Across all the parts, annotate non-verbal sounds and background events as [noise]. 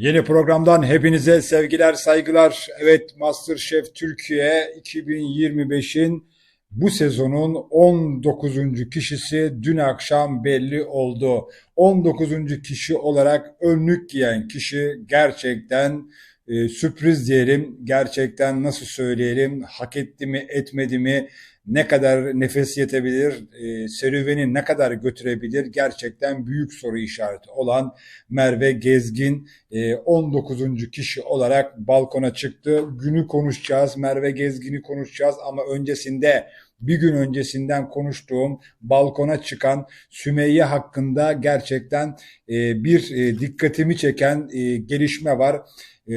Yeni programdan hepinize sevgiler, saygılar. Evet MasterChef Türkiye 2025'in bu sezonun 19. kişisi dün akşam belli oldu. 19. kişi olarak önlük giyen kişi gerçekten e, sürpriz diyelim. Gerçekten nasıl söyleyelim hak etti mi etmedi mi ne kadar nefes yetebilir, e, serüveni ne kadar götürebilir gerçekten büyük soru işareti olan Merve Gezgin e, 19. kişi olarak balkona çıktı. Günü konuşacağız, Merve Gezgin'i konuşacağız ama öncesinde bir gün öncesinden konuştuğum balkona çıkan Sümeyye hakkında gerçekten e, bir e, dikkatimi çeken e, gelişme var. E,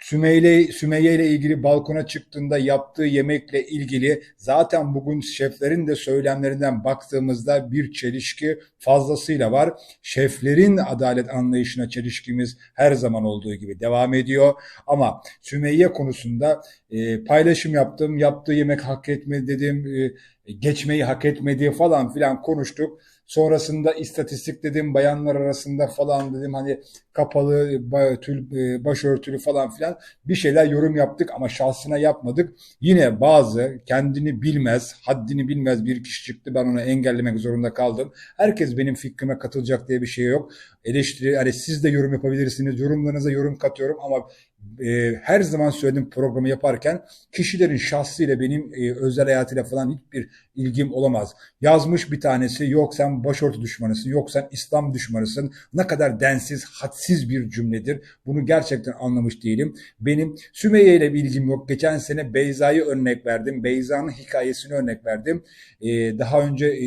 Sümeyye, Sümeyye ile ilgili balkona çıktığında yaptığı yemekle ilgili zaten bugün şeflerin de söylemlerinden baktığımızda bir çelişki fazlasıyla var. Şeflerin adalet anlayışına çelişkimiz her zaman olduğu gibi devam ediyor. Ama Sümeyye konusunda e, paylaşım yaptım, yaptığı yemek hak etmedi dedim, e, geçmeyi hak etmedi falan filan konuştuk. Sonrasında istatistik dedim bayanlar arasında falan dedim hani kapalı e, başörtülü falan filan bir şeyler yorum yaptık ama şahsına yapmadık. Yine bazı kendini bilmez, haddini bilmez bir kişi çıktı. Ben onu engellemek zorunda kaldım. Herkes benim fikrime katılacak diye bir şey yok. Eleştiri, hani siz de yorum yapabilirsiniz. Yorumlarınıza yorum katıyorum ama e, her zaman söyledim programı yaparken kişilerin şahsıyla benim e, özel hayatıyla falan hiçbir ilgim olamaz. Yazmış bir tanesi yok sen başörtü düşmanısın, yok sen İslam düşmanısın. Ne kadar densiz, hadsiz bir cümledir. Bunu gerçekten anlamış değilim. Benim Sümeyye ile bir ilgim yok. Geçen sene Beyza'yı örnek verdim. Beyza'nın hikayesini örnek verdim. E, daha önce e,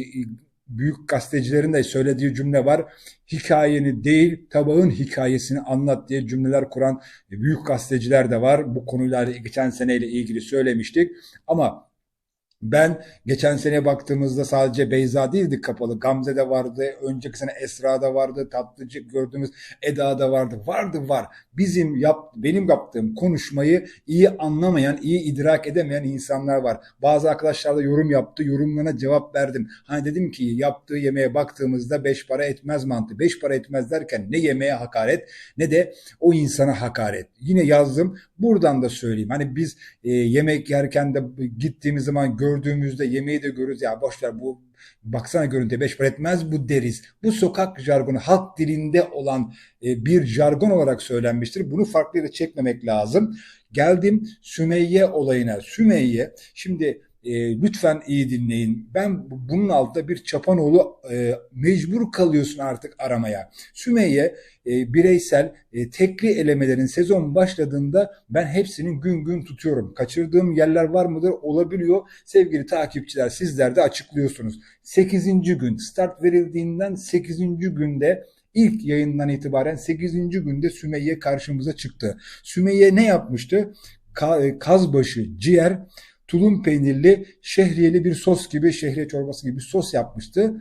büyük gazetecilerin de söylediği cümle var. Hikayeni değil tabağın hikayesini anlat diye cümleler kuran büyük gazeteciler de var. Bu konuyla geçen seneyle ilgili söylemiştik. Ama ben geçen sene baktığımızda sadece Beyza değildi kapalı. Gamze de vardı. Önceki sene Esra da vardı. Tatlıcı gördüğümüz Eda da vardı. Vardı var. Bizim yap, benim yaptığım konuşmayı iyi anlamayan, iyi idrak edemeyen insanlar var. Bazı arkadaşlar da yorum yaptı. Yorumlarına cevap verdim. Hani dedim ki yaptığı yemeğe baktığımızda beş para etmez mantığı. Beş para etmez derken ne yemeğe hakaret ne de o insana hakaret. Yine yazdım. Buradan da söyleyeyim. Hani biz e, yemek yerken de gittiğimiz zaman gör gördüğümüzde yemeği de görürüz ya boşver bu baksana görüntü beş para etmez bu deriz. Bu sokak jargonu halk dilinde olan e, bir jargon olarak söylenmiştir. Bunu farklı yere çekmemek lazım. Geldim Sümeyye olayına. Sümeyye şimdi e, lütfen iyi dinleyin. Ben bunun altında bir Çapanoğlu e, mecbur kalıyorsun artık aramaya. Sümeyye e, bireysel e, tekli elemelerin sezon başladığında ben hepsinin gün gün tutuyorum. Kaçırdığım yerler var mıdır? Olabiliyor. Sevgili takipçiler sizler de açıklıyorsunuz. 8. gün start verildiğinden 8. günde ilk yayından itibaren 8. günde Sümeyye karşımıza çıktı. Sümeyye ne yapmıştı? Ka e, kazbaşı, ciğer, tulum peynirli şehriyeli bir sos gibi şehriye çorbası gibi bir sos yapmıştı.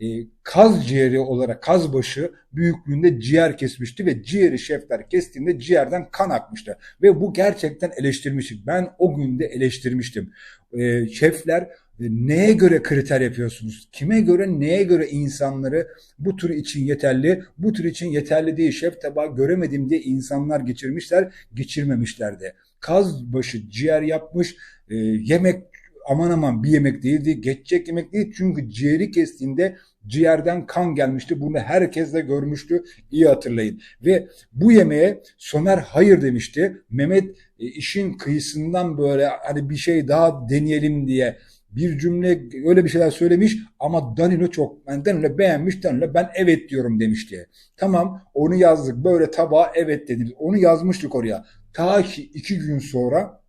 E, kaz ciğeri olarak kaz başı büyüklüğünde ciğer kesmişti ve ciğeri şefler kestiğinde ciğerden kan akmıştı. Ve bu gerçekten eleştirmiştik. Ben o günde eleştirmiştim. E, şefler neye göre kriter yapıyorsunuz? Kime göre, neye göre insanları bu tür için yeterli, bu tür için yeterli değil. Şef tabağı göremedim diye insanlar geçirmişler, geçirmemişlerdi. Kaz başı ciğer yapmış, e, yemek aman aman bir yemek değildi. Geçecek yemek değil çünkü ciğeri kestiğinde ciğerden kan gelmişti. Bunu herkes de görmüştü. İyi hatırlayın. Ve bu yemeğe Soner hayır demişti. Mehmet e, işin kıyısından böyle hani bir şey daha deneyelim diye bir cümle öyle bir şeyler söylemiş ama Danilo çok ben Danilo beğenmiş Danilo ben evet diyorum demişti. Tamam onu yazdık böyle tabağa evet dediniz. Onu yazmıştık oraya. Ta ki iki gün sonra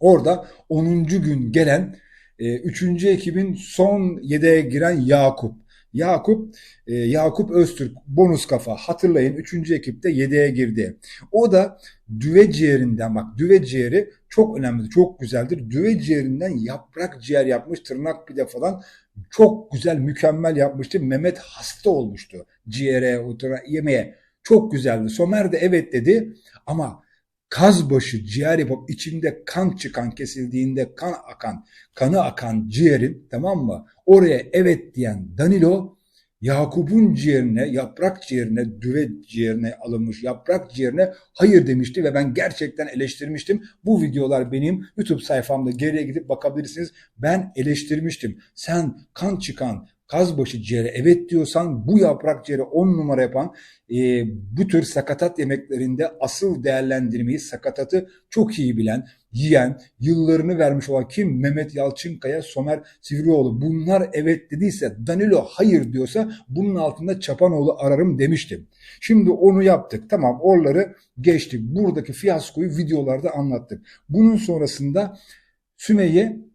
Orada 10. gün gelen e, 3. ekibin son yedeğe giren Yakup. Yakup e, Yakup Öztürk bonus kafa hatırlayın 3. ekipte yedeğe girdi. O da düve ciğerinden bak düve ciğeri çok önemlidir çok güzeldir. Düve ciğerinden yaprak ciğer yapmış tırnak pide falan çok güzel mükemmel yapmıştı. Mehmet hasta olmuştu ciğere otura yemeğe çok güzeldi. Somer de evet dedi ama kaz başı ciğer yapıp içinde kan çıkan kesildiğinde kan akan kanı akan ciğerin tamam mı oraya evet diyen Danilo Yakup'un ciğerine, yaprak ciğerine, düve ciğerine alınmış yaprak ciğerine hayır demişti ve ben gerçekten eleştirmiştim. Bu videolar benim YouTube sayfamda geriye gidip bakabilirsiniz. Ben eleştirmiştim. Sen kan çıkan kazbaşı ciğere evet diyorsan bu yaprak ciğeri 10 numara yapan e, bu tür sakatat yemeklerinde asıl değerlendirmeyi sakatatı çok iyi bilen, yiyen, yıllarını vermiş olan kim? Mehmet Yalçınkaya, Somer Sivrioğlu. Bunlar evet dediyse, Danilo hayır diyorsa bunun altında Çapanoğlu ararım demiştim. Şimdi onu yaptık. Tamam oraları geçtik. Buradaki fiyaskoyu videolarda anlattık. Bunun sonrasında Sümeyye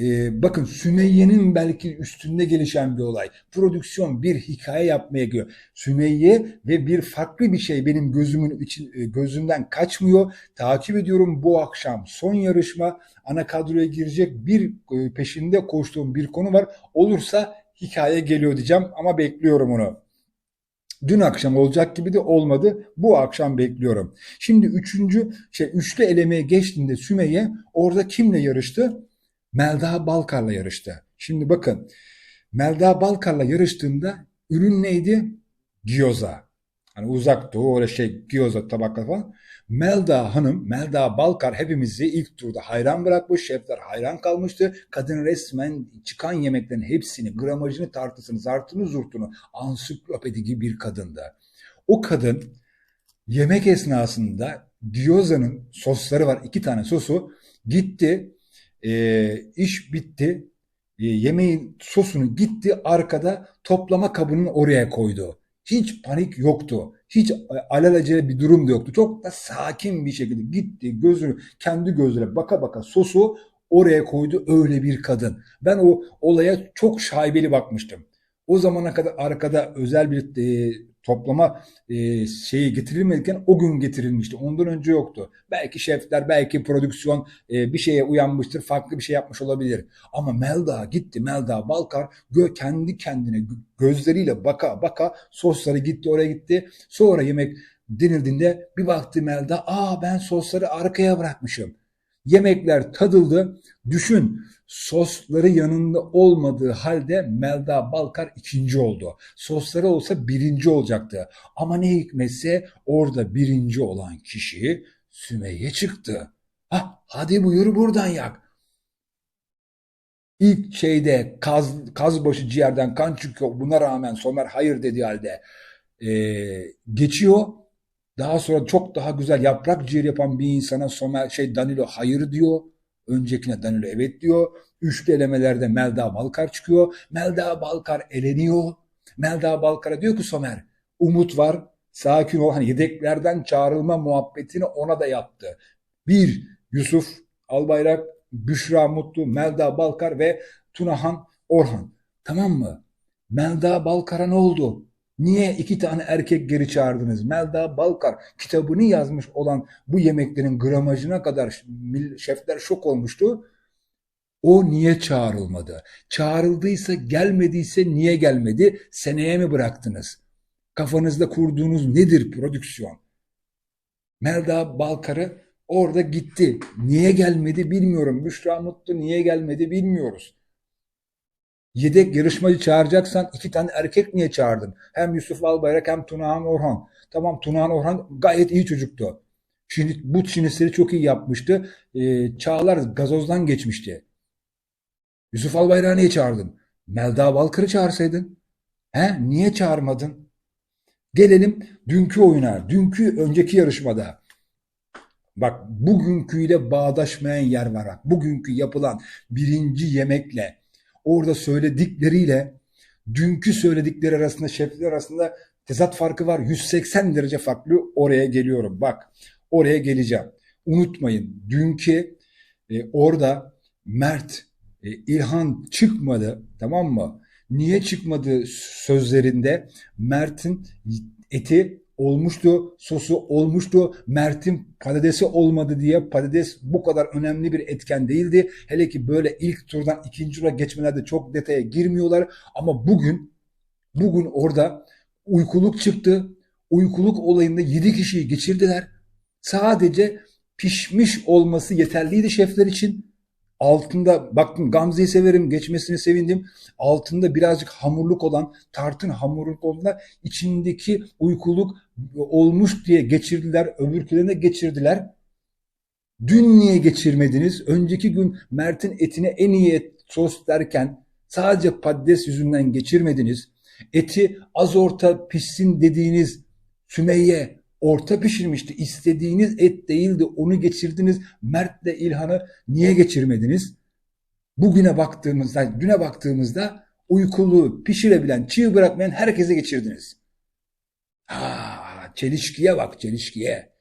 ee, bakın Sümeyye'nin belki üstünde gelişen bir olay. Prodüksiyon bir hikaye yapmaya geliyor. Sümeyye ve bir farklı bir şey benim gözümün için e, gözümden kaçmıyor. Takip ediyorum bu akşam son yarışma ana kadroya girecek bir e, peşinde koştuğum bir konu var. Olursa hikaye geliyor diyeceğim ama bekliyorum onu. Dün akşam olacak gibi de olmadı. Bu akşam bekliyorum. Şimdi üçüncü şey üçlü elemeye geçtiğinde Sümeyye orada kimle yarıştı? Melda Balkar'la yarıştı. Şimdi bakın Melda Balkar'la yarıştığında ürün neydi? Gyoza. Hani uzak doğu öyle şey gyoza tabaklar falan. Melda Hanım, Melda Balkar hepimizi ilk turda hayran bırakmış. Şefler hayran kalmıştı. Kadın resmen çıkan yemeklerin hepsini, gramajını, tartısını, zartını, zurtunu, ansiklopedi gibi bir kadındı. O kadın yemek esnasında gyoza'nın sosları var. iki tane sosu gitti e, iş bitti. E, yemeğin sosunu gitti arkada toplama kabının oraya koydu. Hiç panik yoktu. Hiç alelacele bir durum da yoktu. Çok da sakin bir şekilde gitti gözünü kendi gözüne baka baka sosu oraya koydu öyle bir kadın. Ben o olaya çok şaibeli bakmıştım. O zamana kadar arkada özel bir e, toplama e, şeyi getirilmediyken o gün getirilmişti. Ondan önce yoktu. Belki şefler, belki prodüksiyon e, bir şeye uyanmıştır, farklı bir şey yapmış olabilir. Ama Melda gitti, Melda Balkar gö kendi kendine gözleriyle baka baka sosları gitti oraya gitti. Sonra yemek denildiğinde bir baktı Melda, aa ben sosları arkaya bırakmışım. Yemekler tadıldı. Düşün sosları yanında olmadığı halde Melda Balkar ikinci oldu. Sosları olsa birinci olacaktı. Ama ne hikmetse orada birinci olan kişi Sümeyye çıktı. Ha, hadi buyur buradan yak. İlk şeyde kaz, kazbaşı ciğerden kan çıkıyor. Buna rağmen Somer hayır dediği halde e, geçiyor. Daha sonra çok daha güzel yaprak ciğer yapan bir insana Somer şey Danilo hayır diyor. Öncekine Danilo evet diyor. Üçlü elemelerde Melda Balkar çıkıyor. Melda Balkar eleniyor. Melda Balkar'a diyor ki Somer umut var. Sakin ol. Hani yedeklerden çağrılma muhabbetini ona da yaptı. Bir Yusuf Albayrak, Büşra Mutlu, Melda Balkar ve Tunahan Orhan. Tamam mı? Melda Balkar'a ne oldu? Niye iki tane erkek geri çağırdınız? Melda Balkar kitabını yazmış olan bu yemeklerin gramajına kadar şefler şok olmuştu. O niye çağrılmadı? Çağrıldıysa gelmediyse niye gelmedi? Seneye mi bıraktınız? Kafanızda kurduğunuz nedir prodüksiyon? Melda Balkar'ı orada gitti. Niye gelmedi bilmiyorum. Büşra Mutlu niye gelmedi bilmiyoruz. Yedek yarışmacı çağıracaksan iki tane erkek niye çağırdın? Hem Yusuf Albayrak hem Tunahan Orhan. Tamam Tunahan Orhan gayet iyi çocuktu. Şimdi bu çinisleri çok iyi yapmıştı. Ee, Çağlar gazozdan geçmişti. Yusuf Albayrak'ı niye çağırdın? Melda Balkır'ı çağırsaydın. He? Niye çağırmadın? Gelelim dünkü oyuna. Dünkü önceki yarışmada. Bak bugünküyle bağdaşmayan yer var. Bugünkü yapılan birinci yemekle orada söyledikleriyle dünkü söyledikleri arasında şefler arasında tezat farkı var. 180 derece farklı oraya geliyorum. Bak oraya geleceğim. Unutmayın dünkü e, orada Mert e, İlhan çıkmadı tamam mı? Niye çıkmadı sözlerinde Mert'in eti olmuştu, sosu olmuştu. Mert'in patatesi olmadı diye patates bu kadar önemli bir etken değildi. Hele ki böyle ilk turdan ikinci tura geçmelerde çok detaya girmiyorlar. Ama bugün bugün orada uykuluk çıktı. Uykuluk olayında 7 kişiyi geçirdiler. Sadece pişmiş olması yeterliydi şefler için. Altında baktım Gamze'yi severim geçmesini sevindim. Altında birazcık hamurluk olan tartın hamurluk olduğunda içindeki uykuluk olmuş diye geçirdiler. Öbürkülerine geçirdiler. Dün niye geçirmediniz? Önceki gün Mert'in etine en iyi et sos derken sadece patates yüzünden geçirmediniz. Eti az orta pişsin dediğiniz Sümeyye orta pişirmişti. İstediğiniz et değildi. Onu geçirdiniz. Mert'le İlhan'ı niye geçirmediniz? Bugüne baktığımızda, düne baktığımızda uykulu, pişirebilen, çiğ bırakmayan herkese geçirdiniz. Ha, çelişkiye bak, çelişkiye.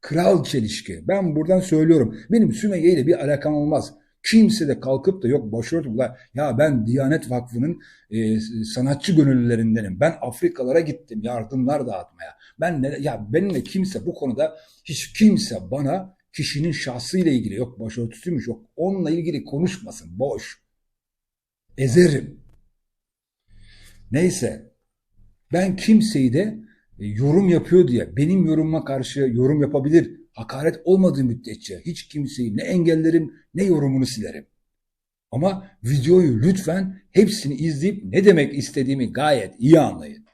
Kral çelişki. Ben buradan söylüyorum. Benim Sümeyye ile bir alakam olmaz. Kimse de kalkıp da yok başörtü ya ben Diyanet Vakfı'nın e, sanatçı gönüllülerindenim. Ben Afrikalara gittim yardımlar dağıtmaya. Ben ne, ya benimle kimse bu konuda hiç kimse bana kişinin şahsıyla ilgili yok başörtüsüymüş yok onunla ilgili konuşmasın boş. Ezerim. Neyse ben kimseyi de e, yorum yapıyor diye benim yorumuma karşı yorum yapabilir. Hakaret olmadığı müddetçe hiç kimseyi ne engellerim ne yorumunu silerim. Ama videoyu lütfen hepsini izleyip ne demek istediğimi gayet iyi anlayın.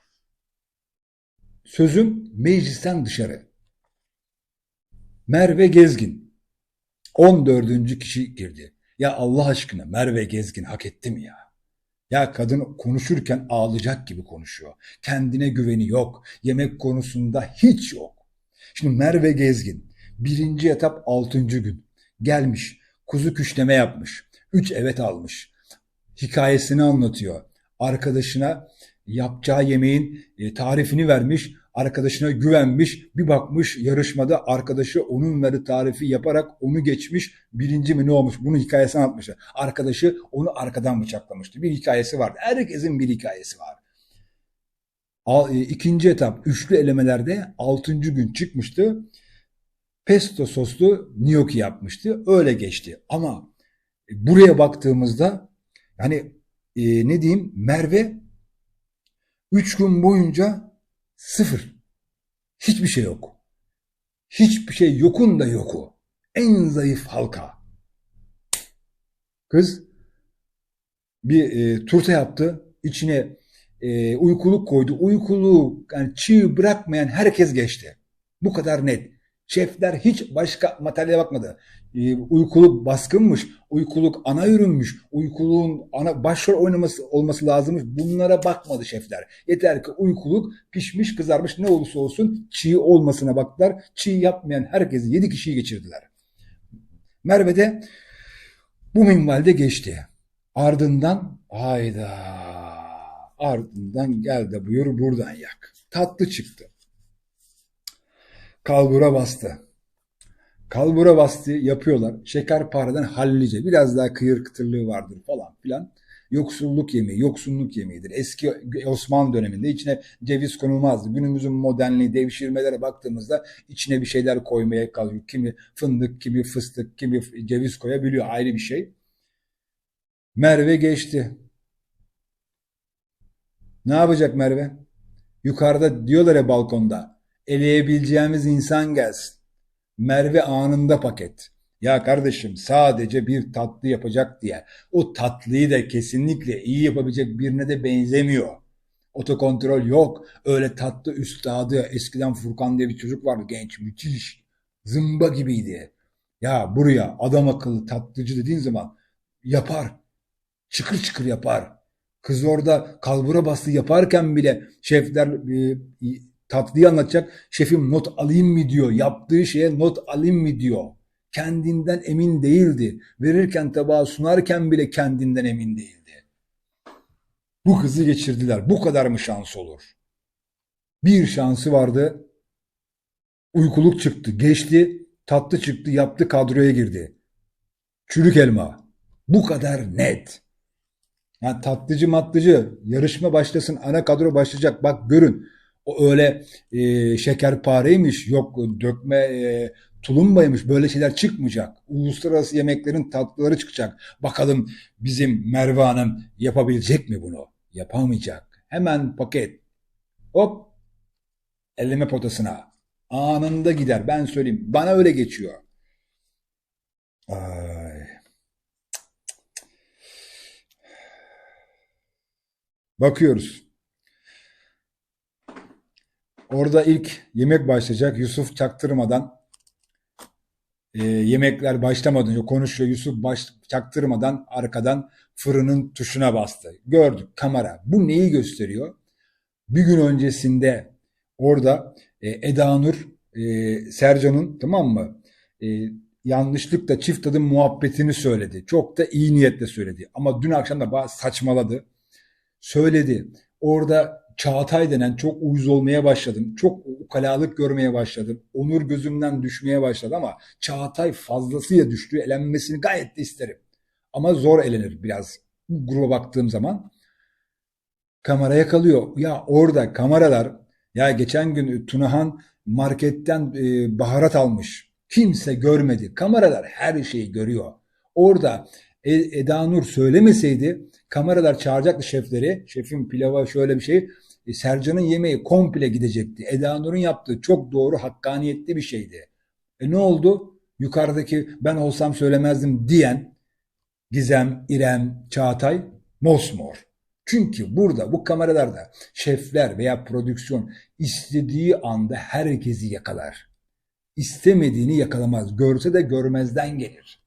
Sözüm meclisten dışarı. Merve Gezgin 14. kişi girdi. Ya Allah aşkına Merve Gezgin hak etti mi ya? Ya kadın konuşurken ağlayacak gibi konuşuyor. Kendine güveni yok. Yemek konusunda hiç yok. Şimdi Merve Gezgin birinci etap altıncı gün gelmiş. Kuzu küşleme yapmış. Üç evet almış. Hikayesini anlatıyor. Arkadaşına yapacağı yemeğin e, tarifini vermiş. Arkadaşına güvenmiş. Bir bakmış yarışmada arkadaşı onun verdiği tarifi yaparak onu geçmiş. Birinci mi ne olmuş? Bunun hikayesini anlatmışlar. Arkadaşı onu arkadan bıçaklamıştı. Bir hikayesi vardı. Herkesin bir hikayesi var. E, ikinci etap üçlü elemelerde altıncı gün çıkmıştı. Pesto soslu gnocchi yapmıştı. Öyle geçti. Ama buraya baktığımızda yani e, ne diyeyim Merve üç gün boyunca sıfır. Hiçbir şey yok. Hiçbir şey yokun da yoku. En zayıf halka. Kız bir e, turta yaptı. İçine e, uykuluk koydu. Uykuluğu yani çiğ bırakmayan herkes geçti. Bu kadar net. Şefler hiç başka materyale bakmadı. Ee, uykuluk baskınmış, uykuluk ana ürünmüş, uykuluğun ana başrol oynaması olması lazımmış. Bunlara bakmadı şefler. Yeter ki uykuluk pişmiş, kızarmış ne olursa olsun çiğ olmasına baktılar. Çiğ yapmayan herkesi yedi kişiyi geçirdiler. Merve de bu minvalde geçti. Ardından hayda ardından gel de buyur buradan yak. Tatlı çıktı. Kalbura bastı. Kalbura bastı yapıyorlar. Şekerpareden hallice. Biraz daha kıyır kıtırlığı vardır falan filan. Yoksulluk yemeği, yoksunluk yemeğidir. Eski Osmanlı döneminde içine ceviz konulmazdı. Günümüzün modernliği, devşirmelere baktığımızda içine bir şeyler koymaya kalıyor. Kimi fındık, kimi fıstık, kimi ceviz koyabiliyor. Ayrı bir şey. Merve geçti. Ne yapacak Merve? Yukarıda diyorlar ya balkonda eleyebileceğimiz insan gelsin. Merve anında paket. Ya kardeşim sadece bir tatlı yapacak diye o tatlıyı da kesinlikle iyi yapabilecek birine de benzemiyor. Otokontrol yok. Öyle tatlı üstadı. Eskiden Furkan diye bir çocuk vardı genç. Müthiş. Zımba gibiydi. Ya buraya adam akıllı tatlıcı dediğin zaman yapar. Çıkır çıkır yapar. Kız orada kalbura bastı yaparken bile şefler e, tatlıyı anlatacak. Şefim not alayım mı diyor. Yaptığı şeye not alayım mı diyor. Kendinden emin değildi. Verirken tabağı sunarken bile kendinden emin değildi. Bu kızı geçirdiler. Bu kadar mı şans olur? Bir şansı vardı. Uykuluk çıktı. Geçti. Tatlı çıktı. Yaptı kadroya girdi. Çürük elma. Bu kadar net. Yani tatlıcı matlıcı yarışma başlasın ana kadro başlayacak bak görün o öyle e, şekerpareymiş, yok dökme e, tulumbaymış böyle şeyler çıkmayacak. Uluslararası yemeklerin tatlıları çıkacak. Bakalım bizim Merve Hanım yapabilecek mi bunu? Yapamayacak. Hemen paket. Hop. Elleme potasına. Anında gider. Ben söyleyeyim. Bana öyle geçiyor. Ay. Bakıyoruz. Orada ilk yemek başlayacak. Yusuf çaktırmadan e, yemekler başlamadan konuşuyor. Yusuf baş, çaktırmadan arkadan fırının tuşuna bastı. Gördük kamera. Bu neyi gösteriyor? Bir gün öncesinde orada e, Eda Nur e, Sercan'ın tamam mı? E, yanlışlıkla çift adım muhabbetini söyledi. Çok da iyi niyetle söyledi. Ama dün akşam da saçmaladı. Söyledi. Orada Çağatay denen çok uyuz olmaya başladım. Çok ukalalık görmeye başladım. Onur gözümden düşmeye başladı ama Çağatay fazlasıyla düştü. Elenmesini gayet de isterim. Ama zor elenir biraz. Gruba baktığım zaman. Kameraya kalıyor. Ya orada kameralar ya geçen gün Tunahan marketten e, baharat almış. Kimse görmedi. Kameralar her şeyi görüyor. Orada Eda Nur söylemeseydi kameralar çağıracaktı şefleri. Şefin pilava şöyle bir şey. E, Sercan'ın yemeği komple gidecekti. Eda Nur'un yaptığı çok doğru, hakkaniyetli bir şeydi. E ne oldu? Yukarıdaki ben olsam söylemezdim diyen Gizem, İrem, Çağatay mosmor. Çünkü burada bu kameralarda şefler veya prodüksiyon istediği anda herkesi yakalar. İstemediğini yakalamaz. Görse de görmezden gelir.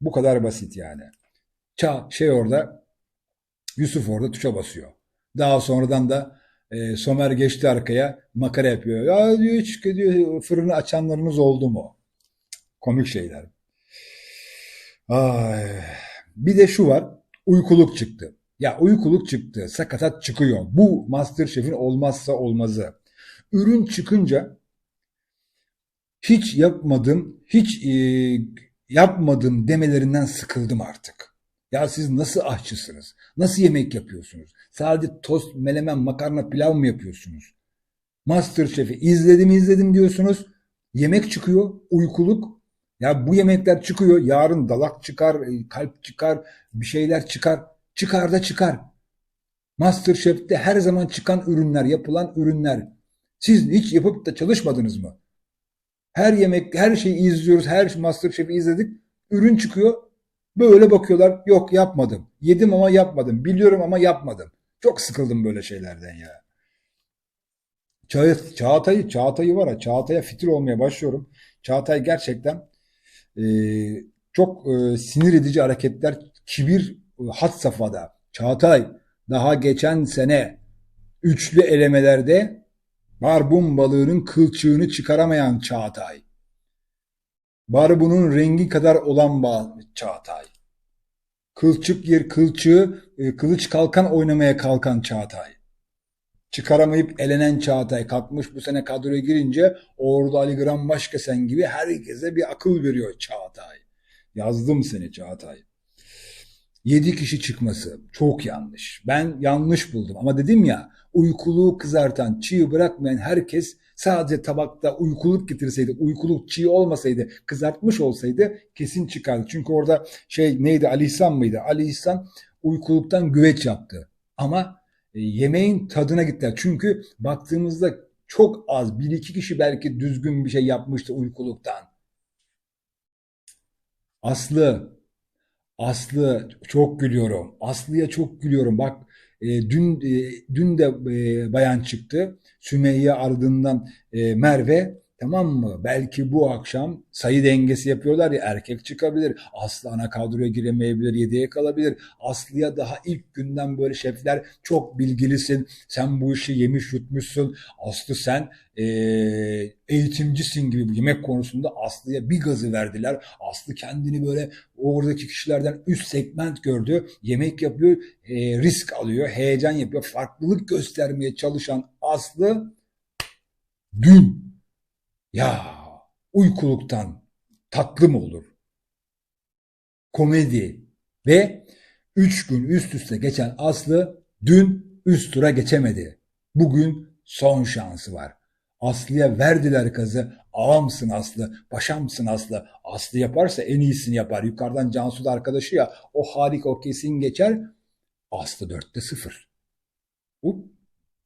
Bu kadar basit yani. Ça şey orada Yusuf orada tuşa basıyor. Daha sonradan da e, Somer geçti arkaya makara yapıyor. Ya diyor hiç diyor, fırını açanlarınız oldu mu? Komik şeyler. Ay. Bir de şu var. Uykuluk çıktı. Ya uykuluk çıktı. Sakatat çıkıyor. Bu Masterchef'in olmazsa olmazı. Ürün çıkınca hiç yapmadım, hiç e, yapmadım demelerinden sıkıldım artık. Ya siz nasıl aşçısınız? Nasıl yemek yapıyorsunuz? Sadece tost, melemen, makarna, pilav mı yapıyorsunuz? Masterchef'i izledim izledim diyorsunuz. Yemek çıkıyor, uykuluk. Ya bu yemekler çıkıyor. Yarın dalak çıkar, kalp çıkar, bir şeyler çıkar. Çıkar da çıkar. Masterchef'te her zaman çıkan ürünler, yapılan ürünler. Siz hiç yapıp da çalışmadınız mı? Her yemek, her şeyi izliyoruz, her Masterchef'i izledik. Ürün çıkıyor. Böyle bakıyorlar. Yok yapmadım. Yedim ama yapmadım. Biliyorum ama yapmadım. Çok sıkıldım böyle şeylerden ya. Ça Çağatay'ı, Çağatay'ı var ya, Çağatay'a fitil olmaya başlıyorum. Çağatay gerçekten e, çok e, sinir edici hareketler, kibir e, hat safhada. Çağatay daha geçen sene üçlü elemelerde barbun balığının kılçığını çıkaramayan Çağatay. Barbunun rengi kadar olan Çağatay. Kılçık yer kılçığı, e, kılıç kalkan oynamaya kalkan Çağatay. Çıkaramayıp elenen Çağatay kalkmış bu sene kadroya girince orada Ali Gram Başkesen gibi herkese bir akıl veriyor Çağatay. Yazdım seni Çağatay. Yedi kişi çıkması çok yanlış. Ben yanlış buldum ama dedim ya uykuluğu kızartan, çiğ bırakmayan herkes sadece tabakta uykuluk getirseydi, uykuluk çiğ olmasaydı, kızartmış olsaydı kesin çıkardı. Çünkü orada şey neydi Ali İhsan mıydı? Ali İhsan uykuluktan güveç yaptı. Ama e, yemeğin tadına gittiler. Çünkü baktığımızda çok az, bir iki kişi belki düzgün bir şey yapmıştı uykuluktan. Aslı, Aslı çok gülüyorum. Aslı'ya çok gülüyorum. Bak e, dün e, dün de e, bayan çıktı. Sümeyye ardından Merve tamam mı? Belki bu akşam sayı dengesi yapıyorlar ya erkek çıkabilir. Aslı ana kadroya giremeyebilir, yedeğe kalabilir. Aslı'ya daha ilk günden böyle şefler çok bilgilisin. Sen bu işi yemiş yutmuşsun. Aslı sen e, eğitimcisin gibi yemek konusunda Aslı'ya bir gazı verdiler. Aslı kendini böyle oradaki kişilerden üst segment gördü. Yemek yapıyor, e, risk alıyor, heyecan yapıyor. Farklılık göstermeye çalışan Aslı dün ya uykuluktan tatlı mı olur? Komedi ve üç gün üst üste geçen Aslı dün üst tura geçemedi. Bugün son şansı var. Aslı'ya verdiler kazı. Ağamsın Aslı, paşamsın Aslı. Aslı yaparsa en iyisini yapar. Yukarıdan Cansu da arkadaşı ya. O harika, o kesin geçer. Aslı dörtte sıfır. Up,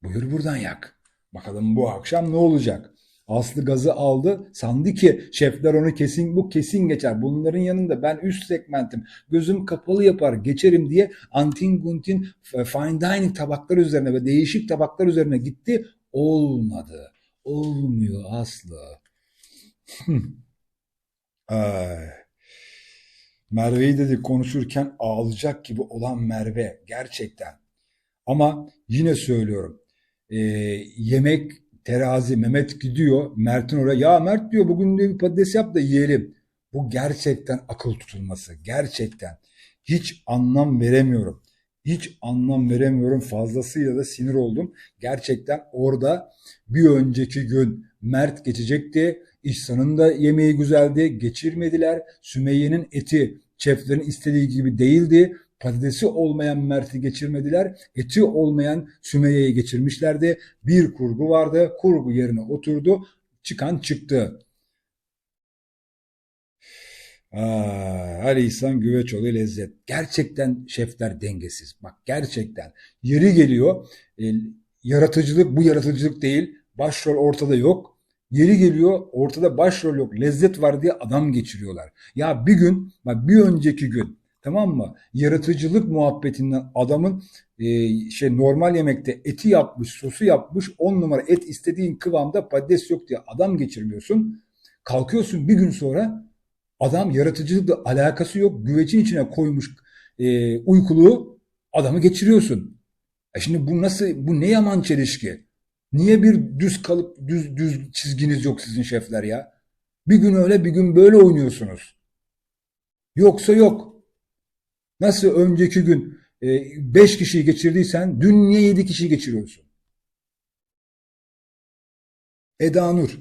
buyur buradan yak. Bakalım bu akşam ne olacak? Aslı gazı aldı. Sandı ki şefler onu kesin bu kesin geçer. Bunların yanında ben üst segmentim. Gözüm kapalı yapar geçerim diye antin guntin f- fine dining tabaklar üzerine ve değişik tabaklar üzerine gitti. Olmadı. Olmuyor Aslı. [laughs] Ay. Merve'yi dedi konuşurken ağlayacak gibi olan Merve gerçekten. Ama yine söylüyorum. e, yemek terazi Mehmet gidiyor. Mert'in oraya ya Mert diyor bugün diyor bir patates yap da yiyelim. Bu gerçekten akıl tutulması. Gerçekten. Hiç anlam veremiyorum. Hiç anlam veremiyorum. Fazlasıyla da sinir oldum. Gerçekten orada bir önceki gün Mert geçecekti. İhsan'ın da yemeği güzeldi. Geçirmediler. Sümeyye'nin eti şeflerin istediği gibi değildi. Patatesi olmayan Mert'i geçirmediler. Eti olmayan Sümeyye'yi geçirmişlerdi. Bir kurgu vardı. Kurgu yerine oturdu. Çıkan çıktı. Aa, Ali İhsan Güveçoğlu lezzet. Gerçekten şefler dengesiz. Bak gerçekten. Yeri geliyor. e, yaratıcılık bu yaratıcılık değil. Başrol ortada yok. Yeri geliyor ortada başrol yok. Lezzet var diye adam geçiriyorlar. Ya bir gün bak bir önceki gün tamam mı? Yaratıcılık muhabbetinden adamın e, şey normal yemekte eti yapmış, sosu yapmış, on numara et istediğin kıvamda patates yok diye adam geçirmiyorsun. Kalkıyorsun bir gün sonra Adam yaratıcılıkla alakası yok. Güvecin içine koymuş e, uykuluğu adamı geçiriyorsun. E şimdi bu nasıl, bu ne yaman çelişki? Niye bir düz kalıp düz düz çizginiz yok sizin şefler ya? Bir gün öyle bir gün böyle oynuyorsunuz. Yoksa yok. Nasıl önceki gün 5 kişiyi geçirdiysen dün niye 7 kişiyi geçiriyorsun? Eda Nur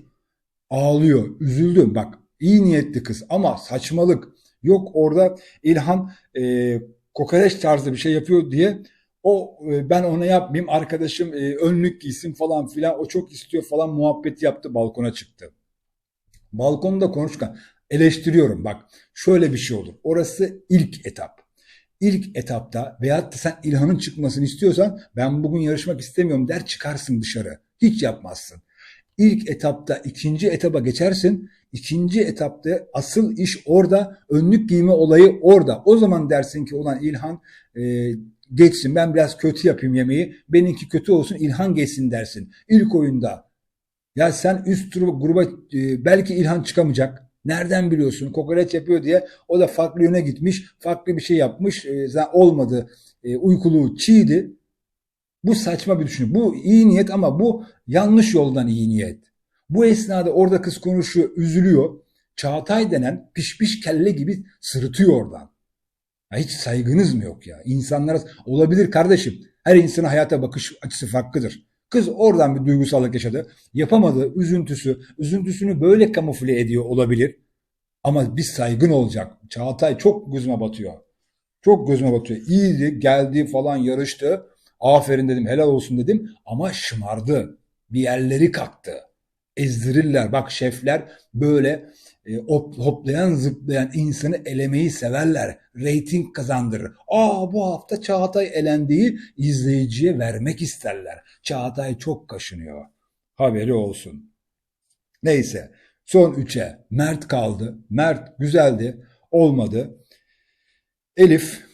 ağlıyor, üzüldüm. Bak iyi niyetli kız ama saçmalık. Yok orada İlhan e, kokoreç tarzı bir şey yapıyor diye o e, ben ona yapmayayım arkadaşım e, önlük giysin falan filan o çok istiyor falan muhabbeti yaptı balkona çıktı. Balkonda konuşurken eleştiriyorum bak şöyle bir şey olur. Orası ilk etap. İlk etapta veyahut da sen İlhan'ın çıkmasını istiyorsan ben bugün yarışmak istemiyorum der çıkarsın dışarı. Hiç yapmazsın. İlk etapta ikinci etaba geçersin. İkinci etapta asıl iş orada. Önlük giyme olayı orada. O zaman dersin ki ulan İlhan e, geçsin ben biraz kötü yapayım yemeği. Benimki kötü olsun İlhan geçsin dersin. İlk oyunda. Ya sen üst gruba, gruba e, belki İlhan çıkamayacak. Nereden biliyorsun? Kokoreç yapıyor diye o da farklı yöne gitmiş. Farklı bir şey yapmış. E, olmadı. E, uykuluğu çiğdi. Bu saçma bir düşünce. Bu iyi niyet ama bu yanlış yoldan iyi niyet. Bu esnada orada kız konuşuyor, üzülüyor. Çağatay denen pişmiş kelle gibi sırıtıyor oradan. Ya hiç saygınız mı yok ya? İnsanlara olabilir kardeşim. Her insanın hayata bakış açısı farklıdır. Kız oradan bir duygusallık yaşadı. Yapamadı, üzüntüsü. Üzüntüsünü böyle kamufle ediyor olabilir. Ama bir saygın olacak. Çağatay çok gözüme batıyor. Çok gözüme batıyor. İyiydi, geldi falan yarıştı. Aferin dedim, helal olsun dedim. Ama şımardı. Bir yerleri kalktı. Ezdirirler. Bak şefler böyle e, hop, hoplayan zıplayan insanı elemeyi severler. Rating kazandırır. Aa bu hafta Çağatay elendiği izleyiciye vermek isterler. Çağatay çok kaşınıyor. Haberi olsun. Neyse son üçe Mert kaldı. Mert güzeldi. Olmadı. Elif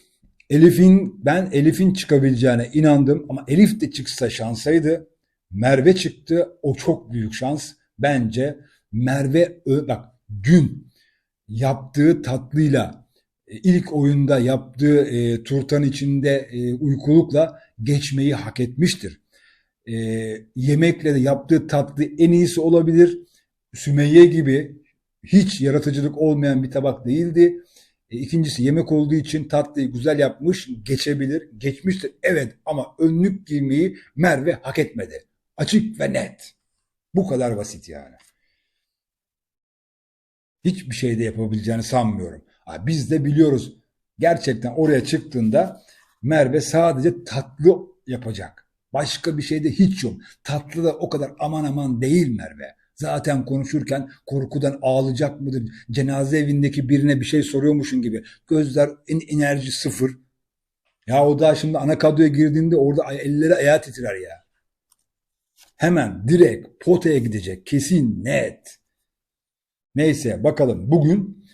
Elif'in ben Elif'in çıkabileceğine inandım ama Elif de çıksa şansaydı. Merve çıktı. O çok büyük şans. Bence Merve bak dün yaptığı tatlıyla e, ilk oyunda yaptığı e, turtanın içinde e, uykulukla geçmeyi hak etmiştir. E, yemekle de yaptığı tatlı en iyisi olabilir. Sümeyye gibi hiç yaratıcılık olmayan bir tabak değildi. E, ikincisi yemek olduğu için tatlıyı güzel yapmış, geçebilir. Geçmiştir evet ama önlük giymeyi Merve hak etmedi. Açık ve net. Bu kadar basit yani. Hiçbir şey de yapabileceğini sanmıyorum. Biz de biliyoruz. Gerçekten oraya çıktığında Merve sadece tatlı yapacak. Başka bir şey de hiç yok. Tatlı da o kadar aman aman değil Merve. Zaten konuşurken korkudan ağlayacak mıdır? Cenaze evindeki birine bir şey soruyormuşun gibi. Gözler enerji sıfır. Ya o da şimdi ana kadroya girdiğinde orada elleri ayağı titrer ya. Hemen direkt potaya gidecek. Kesin net. Neyse bakalım bugün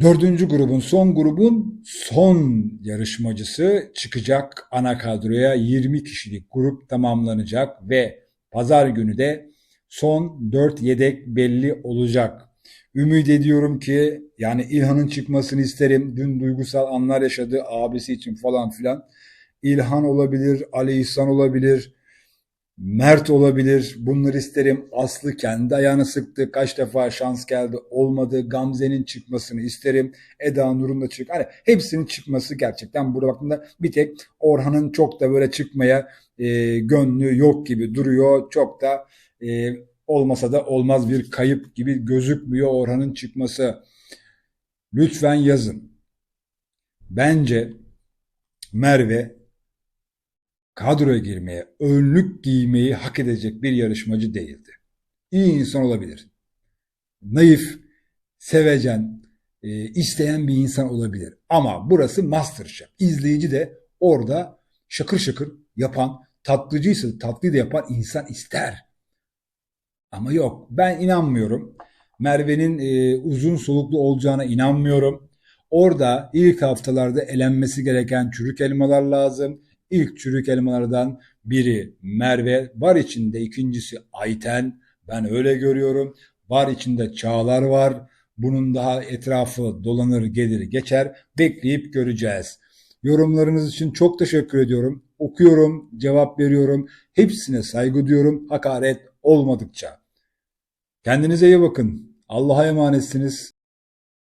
dördüncü grubun son grubun son yarışmacısı çıkacak ana kadroya 20 kişilik grup tamamlanacak ve pazar günü de son 4 yedek belli olacak. Ümit ediyorum ki yani İlhan'ın çıkmasını isterim. Dün duygusal anlar yaşadı abisi için falan filan. İlhan olabilir, Ali İhsan olabilir, Mert olabilir. Bunları isterim. Aslı kendi ayağını sıktı. Kaç defa şans geldi olmadı. Gamze'nin çıkmasını isterim. Eda Nur'un da çık. Hani hepsinin çıkması gerçekten burada baktığımda bir tek Orhan'ın çok da böyle çıkmaya e, gönlü yok gibi duruyor. Çok da e, olmasa da olmaz bir kayıp gibi gözükmüyor Orhan'ın çıkması. Lütfen yazın. Bence Merve kadroya girmeye, önlük giymeyi hak edecek bir yarışmacı değildi. İyi insan olabilir. Naif, sevecen, e, isteyen bir insan olabilir. Ama burası Masterchef. İzleyici de orada şakır şakır yapan, tatlıcıysa tatlıyı da yapan insan ister. Ama yok ben inanmıyorum. Merve'nin e, uzun soluklu olacağına inanmıyorum. Orada ilk haftalarda elenmesi gereken çürük elmalar lazım. İlk çürük elmalardan biri Merve, var içinde ikincisi Ayten. Ben öyle görüyorum. Var içinde Çağlar var. Bunun daha etrafı dolanır gelir geçer. Bekleyip göreceğiz. Yorumlarınız için çok teşekkür ediyorum. Okuyorum, cevap veriyorum. Hepsine saygı duyuyorum. Hakaret olmadıkça. Kendinize iyi bakın. Allah'a emanetsiniz.